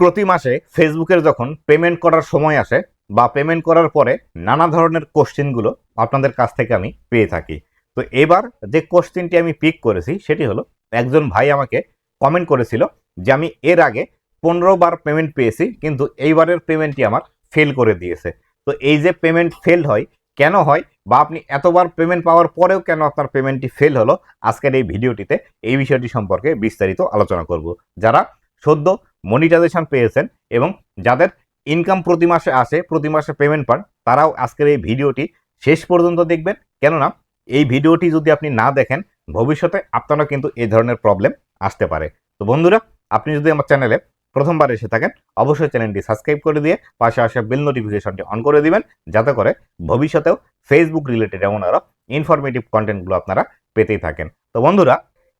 প্রতি মাসে ফেসবুকের যখন পেমেন্ট করার সময় আসে বা পেমেন্ট করার পরে নানা ধরনের কোশ্চেনগুলো আপনাদের কাছ থেকে আমি পেয়ে থাকি। তো এবার যে কোশ্চেনটি আমি পিক করেছি সেটি হলো, একজন ভাই আমাকে কমেন্ট করেছিল যে আমি এর আগে পনেরো বার পেমেন্ট পেয়েছি, কিন্তু এইবারের পেমেন্টটি আমার ফেল করে দিয়েছে। তো এই যে পেমেন্ট ফেল হয়, কেন হয় বা আপনি এতবার পেমেন্ট পাওয়ার পরেও কেন আপনার পেমেন্টটি ফেল হলো, আজকের এই ভিডিওটিতে এই বিষয়টি সম্পর্কে বিস্তারিত আলোচনা করব। যারা সদ্য মনিটাইজেশন পেয়েছেন এবং যাদের ইনকাম প্রতি মাসে আসে, প্রতি মাসে পেমেন্ট পান, তারাও আজকের এই ভিডিওটি শেষ পর্যন্ত দেখবেন। কেননা, এই ভিডিওটি যদি আপনি না দেখেন, ভবিষ্যতে আপনারও কিন্তু এই ধরনের প্রবলেম আসতে পারে। তো বন্ধুরা, আপনি যদি আমার চ্যানেলে প্রথমবার এসে থাকেন, অবশ্যই চ্যানেলটি সাবস্ক্রাইব করে দিয়ে পাশে আসা বেল নোটিফিকেশনটি অন করে দিবেন, যাতে করে ভবিষ্যতেও ফেসবুক রিলেটেড এমন আরও ইনফরমেটিভ কন্টেন্টগুলো আপনারা পেতেই থাকেন। তো বন্ধুরা,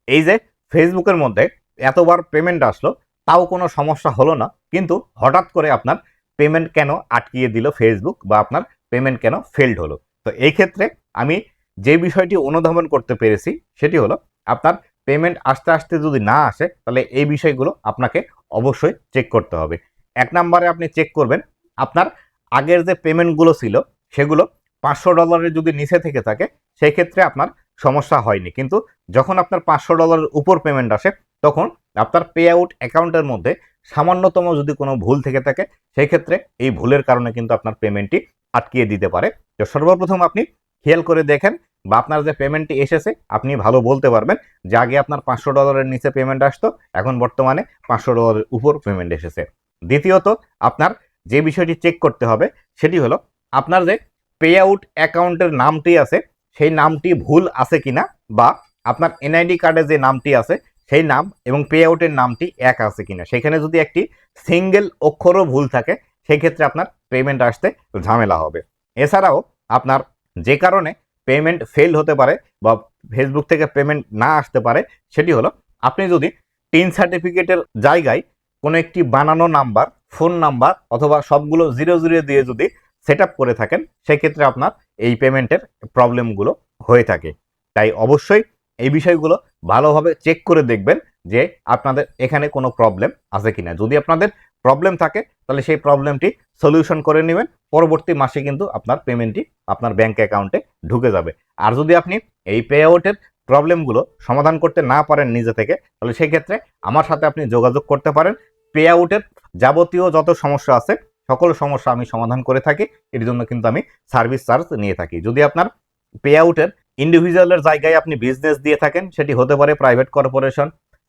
এই যে ফেসবুকের মধ্যে এতবার পেমেন্ট আসলো তাও কোনো সমস্যা হলো না। কিন্তু হঠাৎ করে আপনার পেমেন্ট কেন আটকিয়ে দিল ফেসবুক বা আপনার পেমেন্ট কেন ফেল্ড হলো? তো এই ক্ষেত্রে আমি যে বিষয়টি অনুধাবন করতে পেরেছি সেটি হলো আপনার পেমেন্ট আস্তে আস্তে যদি না আসে তাহলে এই বিষয়গুলো আপনাকে অবশ্যই চেক করতে হবে। এক নম্বরে আপনি চেক করবেন আপনার আগের যে পেমেন্টগুলো ছিল সেগুলো পাঁচশো ডলারের যদি নিচে থেকে থাকে সেই ক্ষেত্রে আপনার সমস্যা হয়নি। কিন্তু যখন আপনার পাঁচশো ডলারের উপর পেমেন্ট আসে তখন আপনার পে আউট অ্যাকাউন্টের মধ্যে সামান্যতম যদি কোনো ভুল থেকে থাকে সেই ক্ষেত্রে এই ভুলের কারণে কিন্তু আপনার পেমেন্টটি আটকিয়ে দিতে পারে। তো সর্বপ্রথম আপনি খেয়াল করে দেখেন বা আপনার যে পেমেন্টটি এসেছে, আপনি ভালো বলতে পারবেন যে আগে আপনার পাঁচশো ডলারের নিচে পেমেন্ট আসতো, এখন বর্তমানে পাঁচশো ডলারের উপর পেমেন্ট এসেছে। দ্বিতীয়ত, আপনার যে বিষয়টি চেক করতে হবে, সেটি হলো আপনার যে পে আউট অ্যাকাউন্টের নামটি আছে, সেই নামটি ভুল আছে কিনা বা আপনার এনআইডি কার্ডে যে নামটি আছে সেই নাম এবং পে আউটের নামটি এক আছে কিনা। সেখানে যদি একটি সিঙ্গেল অক্ষরও ভুল থাকে সেই ক্ষেত্রে আপনার পেমেন্ট আসতে ঝামেলা হবে। এছাড়াও আপনার যে কারণে পেমেন্ট ফেল হতে পারে বা ফেসবুক থেকে পেমেন্ট না আসতে পারে, সেটি হলো আপনি যদি টিন সার্টিফিকেটের জায়গায় কোনো একটি বানানো নাম্বার ফোন নাম্বার অথবা সবগুলো জিরো জিরো দিয়ে যদি সেট করে থাকেন, সেক্ষেত্রে আপনার এই পেমেন্টের প্রবলেমগুলো হয়ে থাকে। তাই অবশ্যই এই বিষয়গুলো ভালোভাবে চেক করে দেখবেন যে আপনাদের এখানে কোনো প্রবলেম আছে কিনা। যদি আপনাদের প্রবলেম থাকে, তাহলে সেই প্রবলেমটি সলিউশন করে নেবেন। পরবর্তী মাসে কিন্তু আপনার পেমেন্টটি আপনার ব্যাঙ্ক অ্যাকাউন্টে ঢুকে যাবে। আর যদি আপনি এই পে আউটের প্রবলেমগুলো সমাধান করতে না পারেন নিজে থেকে, তাহলে সেই ক্ষেত্রে আমার সাথে আপনি যোগাযোগ করতে পারেন। পে আউটের যাবতীয় যত সমস্যা আছে, সকল সমস্যা আমি সমাধান করে থাকি। এর জন্য কিন্তু আমি সার্ভিস চার্জ নিয়ে থাকি। যদি আপনার পে আউটের ইন্ডিভিজুয়ালের জায়গায় আপনি বিজনেস দিয়ে থাকেন, সেটি হতে পারে প্রাইভেট কর্পোরেশন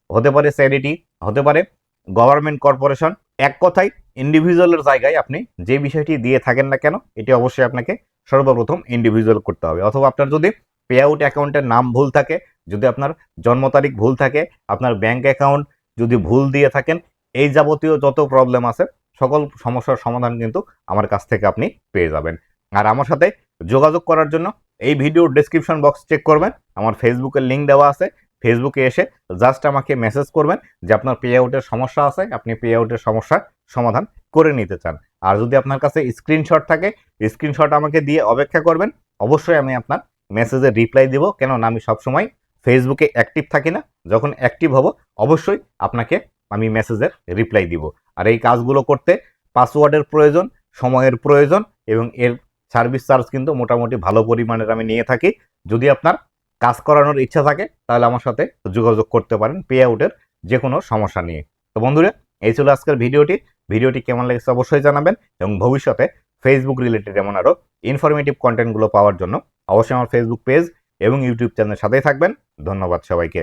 হতে পারে চ্যারিটি হতে পারে গভর্নমেন্ট কর্পোরেশন এক কথায় ইন্ডিভিজুয়ালের জায়গায় আপনি যে বিষয়টি দিয়ে থাকেন না কেন, এটি অবশ্যই আপনাকে সর্বপ্রথম ইন্ডিভিজুয়াল করতে হবে। অথবা আপনার যদি পে আউট অ্যাকাউন্টের নাম ভুল থাকে, যদি আপনার জন্ম তারিখ ভুল থাকে, আপনার ব্যাংক অ্যাকাউন্ট যদি ভুল দিয়ে থাকেন, এই যাবতীয় যত প্রবলেম আছে, সকল সমস্যার সমাধান কিন্তু আমার কাছ থেকে আপনি পেয়ে যাবেন। আর আমার সাথে যোগাযোগ করার জন্য এই ভিডিওর ডেসক্রিপশন বক্স চেক করবেন। আমার ফেসবুকের লিঙ্ক দেওয়া আছে। ফেসবুকে এসে জাস্ট আমাকে মেসেজ করবেন যে আপনার পে আউটের সমস্যা আছে, আপনি পে আউটের সমস্যার সমাধান করে নিতে চান। আর যদি আপনার কাছে স্ক্রিনশট থাকে স্ক্রিনশট আমাকে দিয়ে অপেক্ষা করবেন। অবশ্যই আমি আপনার মেসেজে রিপ্লাই দিব। কেননা আমি সবসময় ফেসবুকে অ্যাক্টিভ থাকি না। যখন অ্যাক্টিভ হব, অবশ্যই আপনাকে আমি মেসেজের রিপ্লাই দিব। আর এই কাজগুলো করতে পাসওয়ার্ডের প্রয়োজন, সময়ের প্রয়োজন এবং এর সার্ভিস চার্জ কিন্তু মোটামুটি ভালো পরিমাণের আমি নিয়ে থাকি। যদি আপনার কাজ করানোর ইচ্ছা থাকে, তাহলে আমার সাথে যোগাযোগ করতে পারেন পে আউটের যে কোনো সমস্যা নিয়ে। তো বন্ধুরা, এই ছিল আজকের ভিডিওটি। ভিডিওটি কেমন লেগেছে অবশ্যই জানাবেন এবং ভবিষ্যতে ফেসবুক রিলেটেড এমন আরও ইনফরমেটিভ কন্টেন্টগুলো পাওয়ার জন্য অবশ্যই আমার ফেসবুক পেজ এবং ইউটিউব চ্যানেলের সাথেই থাকবেন। ধন্যবাদ সবাইকে।